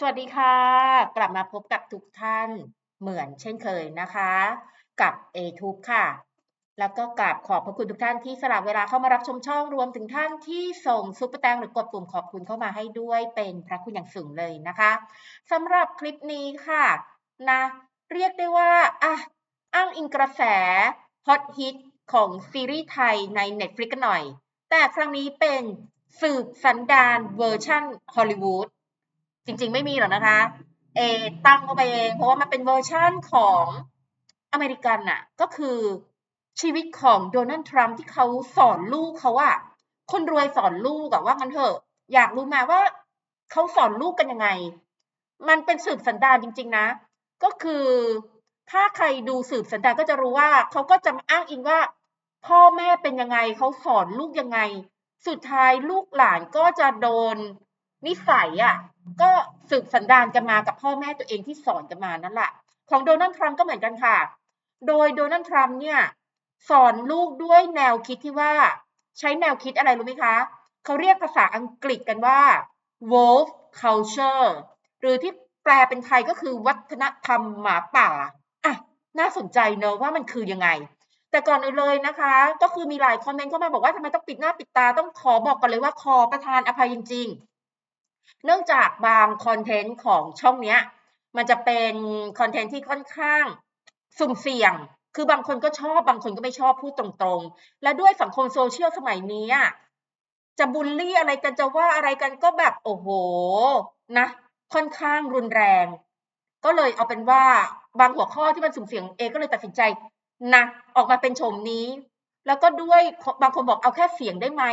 สวัสดีค่ะ กลับมาพบกับทุกท่านเหมือนเช่นเคยนะคะ กับ a t u b e ค่ะ แล้วก็กราบขอบพระคุณทุกท่านที่สละเวลาเข้ามารับชมช่องรวมถึงท่านที่ส่งซุปเปอร์แตงหรือกดปุ่มขอบคุณเข้ามาให้ด้วยเป็นพระคุณอย่างสูงเลยนะคะสำหรับคลิปนี้ค่ะนะเรียกได้ว่าอะอ้างอิงกระแสฮอตฮิตของซีรีส์ไทยใน Netflix กันหน่อย แต่ครั้งนี้เป็นสืบสันดานเวอร์ชั่นฮอลลีวูด จริงๆ ไม่มีหรอกนะคะเอตั้งเข้าไปเอง เพราะว่ามันเป็นเวอร์ชั่นของอเมริกันน่ะ ก็คือชีวิตของโดนัลด์ทรัมป์ที่เขาสอนลูกเขาอะคนรวยสอนลูกอะว่างั้นเถอะ อยากรู้มาว่าเขาสอนลูกกันยังไง มันเป็นสืบสันดานจริง ๆ นะ ก็คือถ้าใครดูสืบสันดานก็จะรู้ว่าเขาก็จะอ้างอิงว่า พ่อแม่เป็นยังไงเขาสอนลูกยังไง สุดท้ายลูกหลานก็จะโดนนิสัยอะ ก็สืบสันดานกันมากับพ่อแม่ตัวเองที่สอนกันมานั่นแหละของโดนัลด์ทรัมป์ก็เหมือนกันค่ะ โดยโดนัลด์ทรัมป์เนี่ยสอนลูกด้วยแนวคิดที่ว่า ใช้แนวคิดอะไรรู้ไหมคะเขาเรียกภาษาอังกฤษกันว่า wolf culture หรือที่แปลเป็นไทยก็คือวัฒนธรรมหมาป่าอะน่าสนใจเนอะว่ามันคือยังไง แต่ก่อนอื่นเลยนะคะ ก็คือมีหลายคอมเมนต์เข้ามาบอกว่าทำไมต้องปิดหน้าปิดตาต้องขอบอกกันเลยว่าขอประทานอภัยจริงๆ เนื่องจากบางคอนเทนต์ของช่องเนี้ย มันจะเป็นคอนเทนต์ที่ค่อนข้างสุ่มเสี่ยง คือบางคนก็ชอบ บางคนก็ไม่ชอบพูดตรงๆ และด้วยสังคมโซเชียลสมัยนี้จะบูลลี่อะไรกันจะว่าอะไรกันก็แบบโอ้โหนะ ค่อนข้างรุนแรง ก็เลยเอาเป็นว่าบางหัวข้อที่มันสุ่มเสี่ยงเอก็เลยตัดสินใจนะออกมาเป็นโฉมนี้ แล้วก็ด้วยบางคนบอกเอาแค่เสียงได้ไหม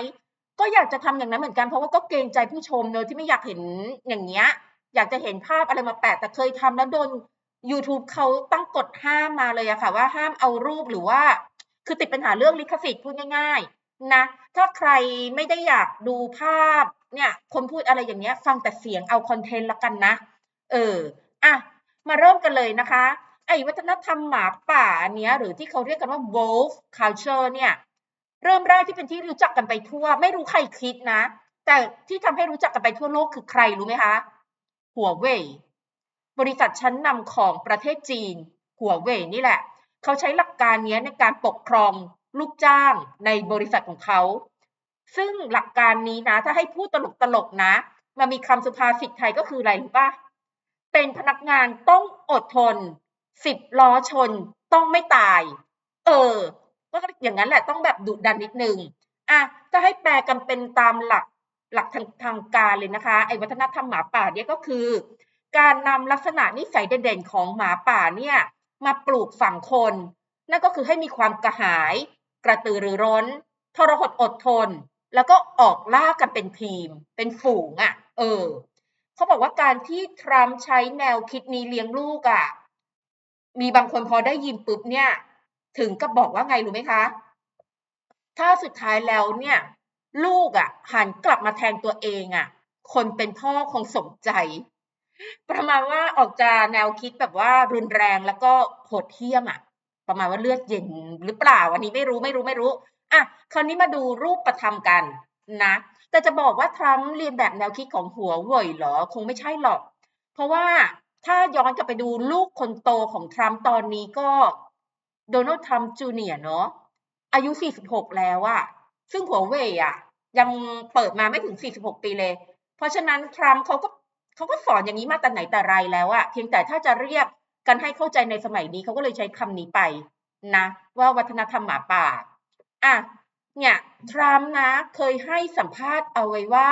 ก็อยากจะทำอย่างนั้นเหมือนกันเพราะว่าก็เกรงใจผู้ชมเนอะที่ไม่อยากเห็นอย่างเงี้ย อยากจะเห็นภาพอะไรมาแปะแต่เคยทำแล้วโดน YouTube เขาตั้งกฎห้ามมาเลยอะค่ะ ว่าห้ามเอารูปหรือว่า คือติดปัญหาเรื่องลิขสิทธิ์พูดง่าย ๆ นะ ถ้าใครไม่ได้อยากดูภาพเนี่ย คนพูดอะไรอย่างเงี้ย ฟังแต่เสียงเอาคอนเทนต์ละกันนะ เอออะมาเริ่มกันเลยนะคะ ไอ้วัฒนธรรมหมาป่าอันเนี้ยหรือที่เขาเรียกกันว่า wolf culture เนี่ย เริ่มแรกที่เป็นที่รู้จักกันไปทั่ว ไม่รู้ใครคิดนะ แต่ที่ทำให้รู้จักกันไปทั่วโลกคือใครรู้ไหมคะหัวเว่ยบริษัทชั้นนำของประเทศจีนหัวเว่ยนี่แหละ เขาใช้หลักการนี้ในการปกครองลูกจ้างในบริษัทของเขา ซึ่งหลักการนี้นะ ถ้าให้พูดตลกๆนะ มันมีคำสุภาษิตไทยก็คืออะไรรู้ปะเป็นพนักงานต้องอดทนสิบล้อชนต้องไม่ตาย เออ อย่างนั้นแหละต้องแบบดุดันนิดนึงอะจะให้แปลกันเป็นตามหลักหลักทางทางการเลยนะคะไอ้วัฒนธรรมหมาป่าเนี่ยก็คือ การนำลักษณะนิสัยเด่นๆของหมาป่าเนี่ยมาปลูกฝังคน นั่นก็คือให้มีความกระหาย กระตือรือร้น ทรหดอดทน แล้วก็ออกล่ากันเป็นทีม เป็นฝูงอะ่ะ เออเขาบอกว่าการที่ทรัมป์ใช้แนวคิดนี้เลี้ยงลูกอะ่ะมีบางคนพอได้ยินปุ๊บเนี่ย ถึงกับบอกว่าไงรู้ไหมคะ ถ้าสุดท้ายแล้วเนี่ย ลูกอะ่ะ หันกลับมาแทงตัวเองอะ่ะ คนเป็นพ่อคงสมใจ ประมาณว่าออกจะแนวคิดแบบว่ารุนแรงแล้วก็โหดเหี้ยมอะประมาณว่าเลือดเย็นหรือเปล่าอันนี้ไม่รู้ไม่รู้ไม่รู้อะคราวนี้มาดูรูปประทำกันนะ แต่จะบอกว่าทรัมป์เรียนแบบแนวคิดของหัวเว่ยเหรอคงไม่ใช่หรอก เพราะว่าถ้าย้อนกลับไปดูลูกคนโตของทรัมป์ตอนนี้ก็ โดนัลด์ทรัมป์จูเนียร์เนาะอายุ 46 แล้วอะซึ่งหัวเว่ยอะยังเปิดมาไม่ถึง 46 ปีเลย เพราะฉะนั้นทรัมป์เขาก็เขาก็สอนอย่างนี้มาแต่ไหนแต่ไรแล้วอะเพียงแต่ถ้าจะเรียกกันให้เข้าใจในสมัยนี้เขาก็เลยใช้คำนี้ไปนะ ว่าวัฒนธรรมหมาป่าอะเนี่ยทรัมป์นะเคยให้สัมภาษณ์เอาไว้ว่า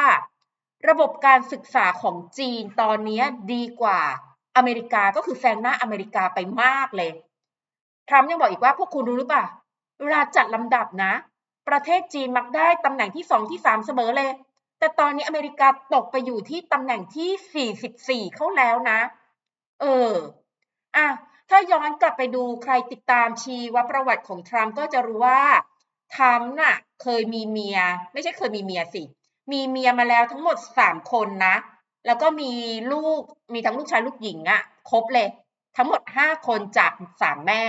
ระบบการศึกษาของจีนตอนนี้ดีกว่าอเมริกาก็คือแซงหน้าอเมริกาไปมากเลย ทรัมป์ยังบอกอีกว่าพวกคุณรู้หรือเปล่า เวลาจัดลำดับนะ ประเทศจีนมักได้ตำแหน่งที่สองที่สามเสมอเลย แต่ตอนนี้อเมริกาตกไปอยู่ที่ตำแหน่งที่ 44 เข้าแล้วนะ เออ อะ ถ้าย้อนกลับไปดูใครติดตามชีวประวัติของทรัมป์ก็จะรู้ว่าทรัมป์น่ะ เคยมีเมีย ไม่ใช่เคยมีเมียสิ มีเมียมาแล้วทั้งหมด3คนนะ แล้วก็มีลูก มีทั้งลูกชายลูกหญิงอะ่ะ ครบเลย ทั้งหมด 5 คนจากสามแม่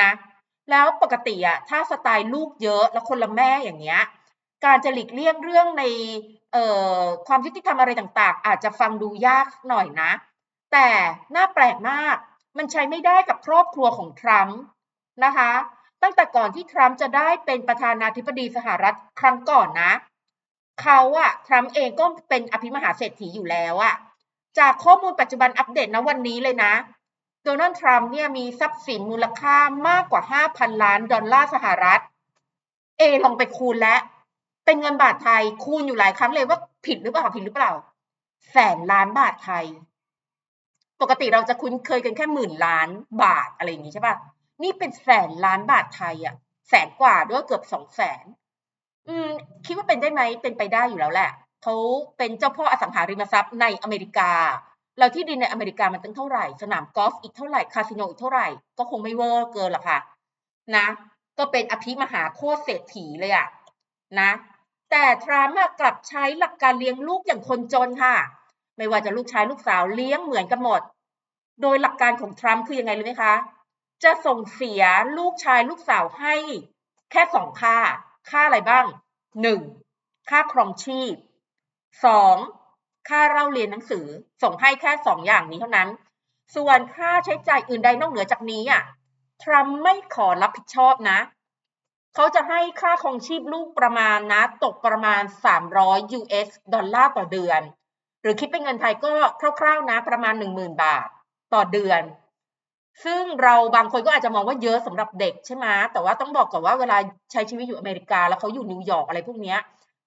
นะแล้วปกติอะถ้าสไตล์ลูกเยอะแล้วคนละแม่อย่างเงี้ยการจะหลีกเลี่ยงเรื่องในเอ่อความยุติธรรมอะไรต่างๆ อาจจะฟังดูยากหน่อยนะ แต่น่าแปลกมากมันใช้ไม่ได้กับครอบครัวของทรัมป์นะคะ ตั้งแต่ก่อนที่ทรัมป์จะได้เป็นประธานาธิบดีสหรัฐครั้งก่อนนะเขาอะทรัมป์เองก็เป็นอภิมหาเศรษฐีอยู่แล้วอะจากข้อมูลปัจจุบันอัปเดตนะวันนี้เลยนะ โดนัลด์ทรัมป์เนี่ยมีทรัพย์สินมูลค่ามากกว่า 5,000 ล้านดอลลาร์สหรัฐ เอลองไปคูณแล้ว เป็นเงินบาทไทยคูณอยู่หลายครั้งเลยว่าผิดหรือเปล่าผิดหรือเปล่า แสนล้านบาทไทย ปกติเราจะคุ้นเคยกันแค่หมื่นล้านบาทอะไรอย่างนี้ใช่ปะนี่เป็นแสนล้านบาทไทยอะแสนกว่าด้วยเกือบสองแสนอืม คิดว่าเป็นได้ไหมเป็นไปได้อยู่แล้วแหละเขาเป็นเจ้าพ่ออสังหาริมทรัพย์ในอเมริกา แล้วที่ดินในอเมริกามันตั้งเท่าไหร่ สนามกอล์ฟอีกเท่าไหร่ คาสิโนอีกเท่าไหร่ ก็คงไม่เวอร์เกินหรอกค่ะ นะ ก็เป็นอภิมหาโคตรเศรษฐีเลยอะนะ แต่ทรัมป์กลับใช้หลักการเลี้ยงลูกอย่างคนจนค่ะ ไม่ว่าจะลูกชายลูกสาวเลี้ยงเหมือนกันหมด โดยหลักการของทรัมป์คือยังไงรู้ไหมคะ จะส่งเสียลูกชายลูกสาวให้ แค่สองค่า ค่าอะไรบ้างหนึ่งค่าครองชีพสอง ค่าเล่าเรียนหนังสือส่งให้แค่สองอย่างนี้เท่านั้น ส่วนค่าใช้จ่ายอื่นใดนอกเหนือจากนี้อะทรัมป์ไม่ขอรับผิดชอบนะ เขาจะให้ค่าครองชีพลูกประมาณนะ ตกประมาณ 300 US ดอลลาร์ต่อเดือน หรือคิดเป็นเงินไทยก็คร่าวๆนะ ประมาณ 10,000 บาทต่อเดือน ซึ่งเราบางคนก็อาจจะมองว่าเยอะสำหรับเด็กใช่ไหมแต่ว่าต้องบอกก่อนว่าเวลาใช้ชีวิตอยู่อเมริกา แล้วเขาอยู่นิวยอร์กอะไรพวกนี้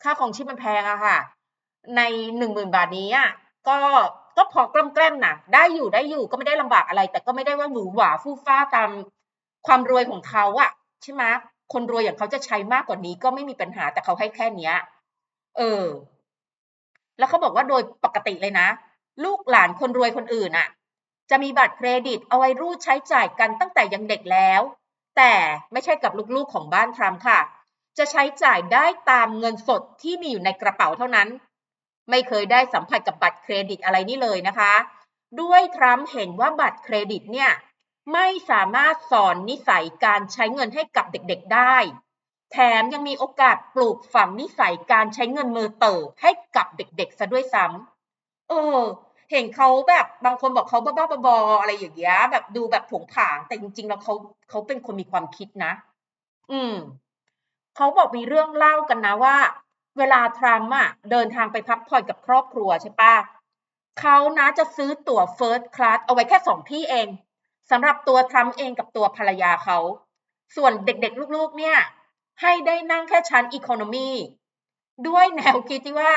ค่าของชีพมันแพงอะค่ะ ในหนึ่งหมื่นบาทนี้อะก็ก็พอกล้มแกล้มนะได้อยู่ได้อยู่ก็ไม่ได้ลำบากอะไร แต่ก็ไม่ได้ว่าหวือหวาฟู่ฟ้าตามความรวยของเขาอะใช่ไหมคนรวยอย่างเขาจะใช้มากกว่านี้ก็ไม่มีปัญหาแต่เขาให้แค่เนี้ย เออ แล้วเขาบอกว่าโดยปกติเลยนะ ลูกหลานคนรวยคนอื่นอะจะมีบัตรเครดิตเอาไว้รูดใช้จ่ายกันตั้งแต่ยังเด็กแล้ว แต่ไม่ใช่กับลูกๆของบ้านทรัมป์ค่ะ จะใช้จ่ายได้ตามเงินสดที่มีอยู่ในกระเป๋าเท่านั้น ไม่เคยได้สัมผัสกับบัตรเครดิตอะไรนี่เลยนะคะ ด้วยทรัมป์เห็นว่าบัตรเครดิตเนี่ยไม่สามารถสอนนิสัยการใช้เงินให้กับเด็กๆได้ แถมยังมีโอกาสปลูกฝังนิสัยการใช้เงินมือเติบให้กับเด็กๆซะด้วยซ้ำเออ เห็นเขาแบบบางคนบอกเขาบ้าๆบอๆอะไรอย่างเงี้ยแบบดูแบบผงผางแต่จริงๆแล้วเขาเขาเป็นคนมีความคิดนะ อืมเขาบอกมีเรื่องเล่ากันนะว่า เวลาทรัมป์อะเดินทางไปพักผ่อนกับครอบครัวใช่ปะเขานะจะซื้อตั๋วเฟิร์สคลาสเอาไว้แค่สองที่เองสำหรับตัวทรัมป์เองกับตัวภรรยาเขา ส่วนเด็กๆลูกๆเนี่ย ให้ได้นั่งแค่ชั้นอีโคโนมีด้วยแนวคิดที่ว่า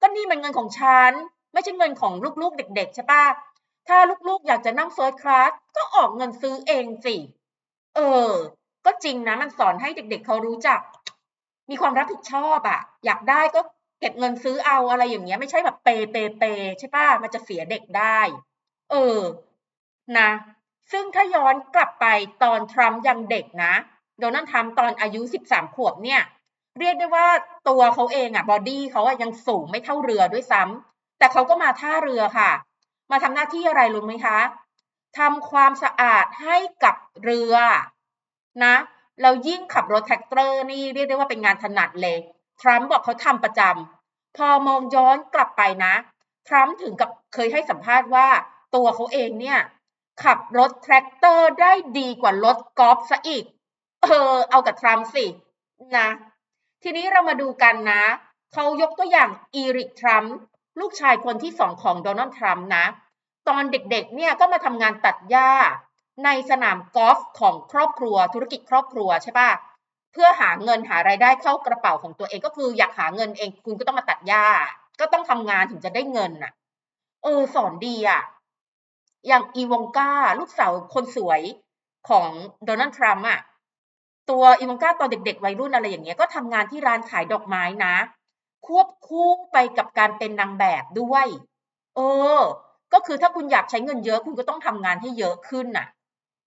ก็นี่มันเงินของฉัน ไม่ใช่เงินของลูกๆ เด็กๆใช่ปะถ้าลูกๆ อยากจะนั่งเฟิร์สคลาสก็ออกเงินซื้อเองสิ เออ ก็จริงนะมันสอนให้เด็กๆ เขารู้จัก มีความรับผิดชอบอะอยากได้ก็เก็บเงินซื้อเอาอะไรอย่างเงี้ย ไม่ใช่แบบเปเปเปใช่ปะมันจะเสียเด็กได้ เออนะ ซึ่งถ้าย้อนกลับไปตอนทรัมป์ยังเด็กนะโดนัลด์ทรัมป์ตอนอายุ 13 ขวบเนี่ย เรียกได้ว่าตัวเขาเองอะบอดี้เขาอะยังสูงไม่เท่าเรือด้วยซ้ำแต่เขาก็มาท่าเรือค่ะ มาทำหน้าที่อะไรรู้ไหมคะทำความสะอาดให้กับเรือนะ แล้วยิ่งขับรถแท็กเตอร์นี่เรียกได้ว่าเป็นงานถนัดเลย ทรัมป์บอกเขาทำประจำ พอมองย้อนกลับไปนะ ทรัมป์ถึงกับเคยให้สัมภาษณ์ว่าตัวเขาเองเนี่ย ขับรถแทรกเตอร์ได้ดีกว่ารถกอล์ฟซะอีก เออ เอากับทรัมป์สินะ ทีนี้เรามาดูกันนะ เขายกตัวอย่างอีริกทรัมป์ลูกชายคนที่สองของโดนัลด์ทรัมป์นะ ตอนเด็กๆเนี่ยก็มาทำงานตัดหญ้า ในสนามกอล์ฟของครอบครัวธุรกิจครอบครัวใช่ปะเพื่อหาเงินหารายได้เข้ากระเป๋าของตัวเองก็คืออยากหาเงินเองคุณก็ต้องมาตัดหญ้า ก็ต้องทำงานถึงจะได้เงินน่ะ เออสอนดีอะ อย่างอีวองกาลูกสาวคนสวยของโดนัลด์ทรัมป์อะตัวอีวองกาตอนเด็ก ๆ วัยรุ่นอะไรอย่างเงี้ยก็ทำงานที่ร้านขายดอกไม้นะ ควบคู่ไปกับการเป็นนางแบบด้วย เออ ก็คือถ้าคุณอยากใช้เงินเยอะคุณก็ต้องทำงานให้เยอะขึ้นน่ะ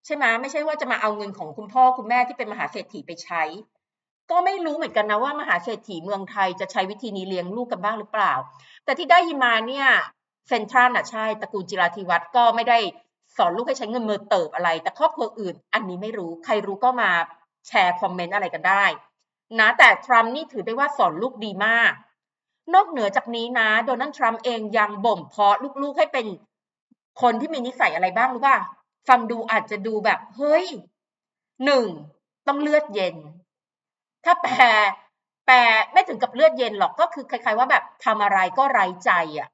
ใช่ไหมไม่ใช่ว่าจะมาเอาเงินของคุณพ่อคุณแม่ที่เป็นมหาเศรษฐีไปใช้ ก็ไม่รู้เหมือนกันนะว่ามหาเศรษฐีเมืองไทยจะใช้วิธีนี้เลี้ยงลูกกันบ้างหรือเปล่า แต่ที่ได้ยินมาเนี่ยเซนทรัลน่ะใช่ตระกูลจิราธิวัฒน์ก็ไม่ได้สอนลูกให้ใช้เงินมือเติบอะไร แต่ครอบครัวอื่น อันนี้ไม่รู้ใครรู้ก็มาแชร์คอมเมนต์อะไรกันได้นะแต่ทรัมป์นี่ถือได้ว่าสอนลูกดีมาก นอกเหนือจากนี้นะโดนัลด์ทรัมป์เองยังบ่มเพาะลูกๆให้เป็นคนที่มีนิสัยอะไรบ้างรู้ป่ะ ฟังดูอาจจะดูแบบ เฮ้ยหนึ่งต้องเลือดเย็น ถ้าแปลแปลไม่ถึงกับเลือดเย็นหรอกก็คือคล้ายๆว่าแบบทำอะไรก็ไร้ใจอะ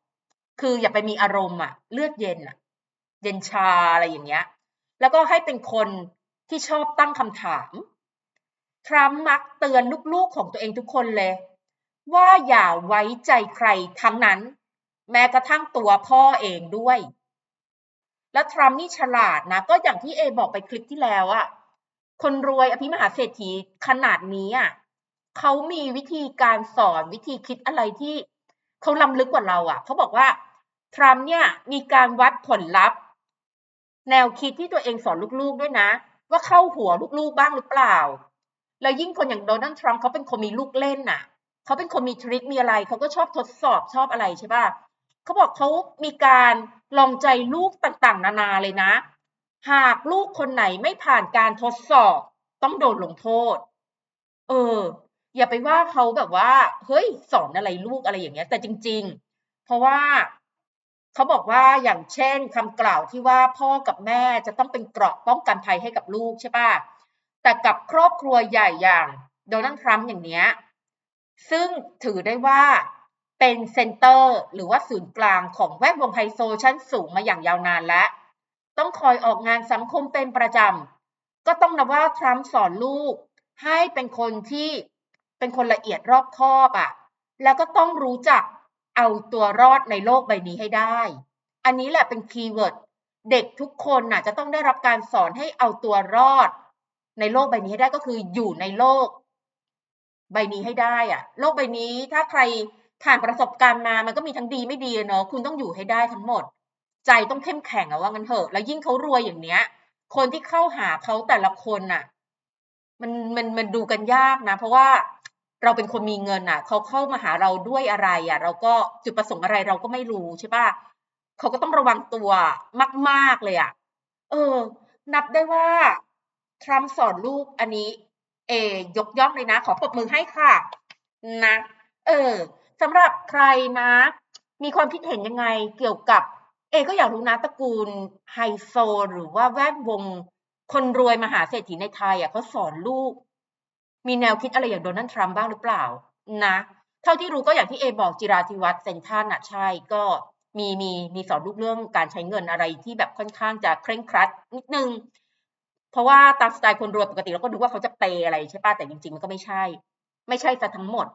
คืออย่าไปมีอารมณ์อะ เลือดเย็นอะ เย็นชาอะไรอย่างเงี้ย แล้วก็ให้เป็นคนที่ชอบตั้งคำถาม ทรัมป์มักเตือนลูกๆของตัวเองทุกคนเลย ว่าอย่าไว้ใจใครทั้งนั้น แม้กระทั่งตัวพ่อเองด้วย แล้วทรัมป์นี่ฉลาดนะ ก็อย่างที่เอบอกไปคลิปที่แล้วอะคนรวยอภิมหาเศรษฐีขนาดนี้อะเขามีวิธีการสอนวิธีคิดอะไรที่เขาล้ำลึกกว่าเราอะเขาบอกว่าทรัมป์เนี่ยมีการวัดผลลัพธ์ แนวคิดที่ตัวเองสอนลูกๆด้วยนะ ว่าเข้าหัวลูกๆบ้างหรือเปล่า แล้วยิ่งคนอย่างโดนัลด์ทรัมป์เขาเป็นคนมีลูกเล่นน่ะเขาเป็นคนมีทริคมีอะไรเขาก็ชอบทดสอบชอบอะไรใช่ป่ะ เขาบอกเขามีการลองใจลูกต่างๆ นานาเลยนะ หากลูกคนไหนไม่ผ่านการทดสอบ ต้องโดนลงโทษ เออ อย่าไปว่าเขาแบบว่า เฮ้ย สอนอะไรลูกอะไรอย่างเงี้ย แต่จริง ๆ เพราะว่าเขาบอกว่าอย่างเช่นคำกล่าวที่ว่าพ่อกับแม่จะต้องเป็นเกราะป้องกันภัยให้กับลูกใช่ป่ะแต่กับครอบครัวใหญ่อย่างโดนัลด์ทรัมป์อย่างเนี้ยซึ่งถือได้ว่า เป็นเซ็นเตอร์หรือว่าศูนย์กลางของแวดวงไฮโซชั้นสูงมาอย่างยาวนานและ ต้องคอยออกงานสังคมเป็นประจำ ก็ต้องนับว่าทรัมป์สอนลูก ให้เป็นคนที่เป็นคนละเอียดรอบคอบอะ่ะ แล้วก็ต้องรู้จักเอาตัวรอดในโลกใบนี้ให้ได้ อันนี้แหละเป็นคีย์เวิร์ดเด็กทุกคนน่ะจะต้องได้รับการสอนให้เอาตัวรอด ในโลกใบนี้ให้ได้ก็คืออยู่ในโลก ใบนี้ให้ได้อะโลกใบนี้ถ้าใคร ผ่านประสบการณ์มามันก็มีทั้งดีไม่ดีเนาะคุณต้องอยู่ให้ได้ทั้งหมด ใจต้องเข้มแข็งอะว่างั้นเถอะ แล้วยิ่งเขารวยอย่างเนี้ย คนที่เข้าหาเขาแต่ละคนน่ะมันมันมันดูกันยากนะ เพราะว่าเราเป็นคนมีเงินอะเขาเข้ามาหาเราด้วยอะไรอะเราก็จุดประสงค์อะไรเราก็ไม่รู้ใช่ปะเขาก็ต้องระวังตัวมาก ๆเลยอะเออ นับได้ว่าทรัมป์สอนลูกอันนี้ เอยกย่องเลยนะ ขอปรบมือให้ค่ะ นะ เออ สำหรับใครนะ มีความคิดเห็นยังไงเกี่ยวกับ เอก็อยากรู้นะตระกูลไฮโซ หรือว่าแวดวงคนรวยมหาเศรษฐีในไทยอะเขาสอนลูก มีแนวคิดอะไรอย่างโดนัลด์ทรัมป์บ้างหรือเปล่านะ เท่าที่รู้ก็อย่างที่เอบอกจิราธิวัฒน์เซนทันอะใช่ก็มีมีมีสอนลูกเรื่องการใช้เงินอะไรที่แบบค่อนข้างจะเคร่งครัดนิดนึง เพราะว่าตามสไตล์คนรวยปกติเราก็ดูว่าเขาจะเปย์อะไรใช่ป่ะแต่จริงๆมันก็ไม่ใช่ ไม่ใช่ซะทั้งหมด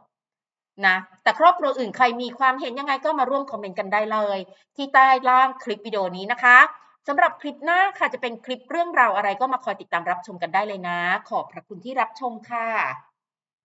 นะแต่ครอบครัวอื่นใครมีความเห็นยังไงก็มาร่วมคอมเมนต์กันได้เลย ที่ใต้ล่างคลิปวิดีโอนี้นะคะสำหรับคลิปหน้าค่ะจะเป็นคลิปเรื่องราวอะไรก็มาคอยติดตามรับชมกันได้เลยนะ ขอบพระคุณที่รับชมค่ะ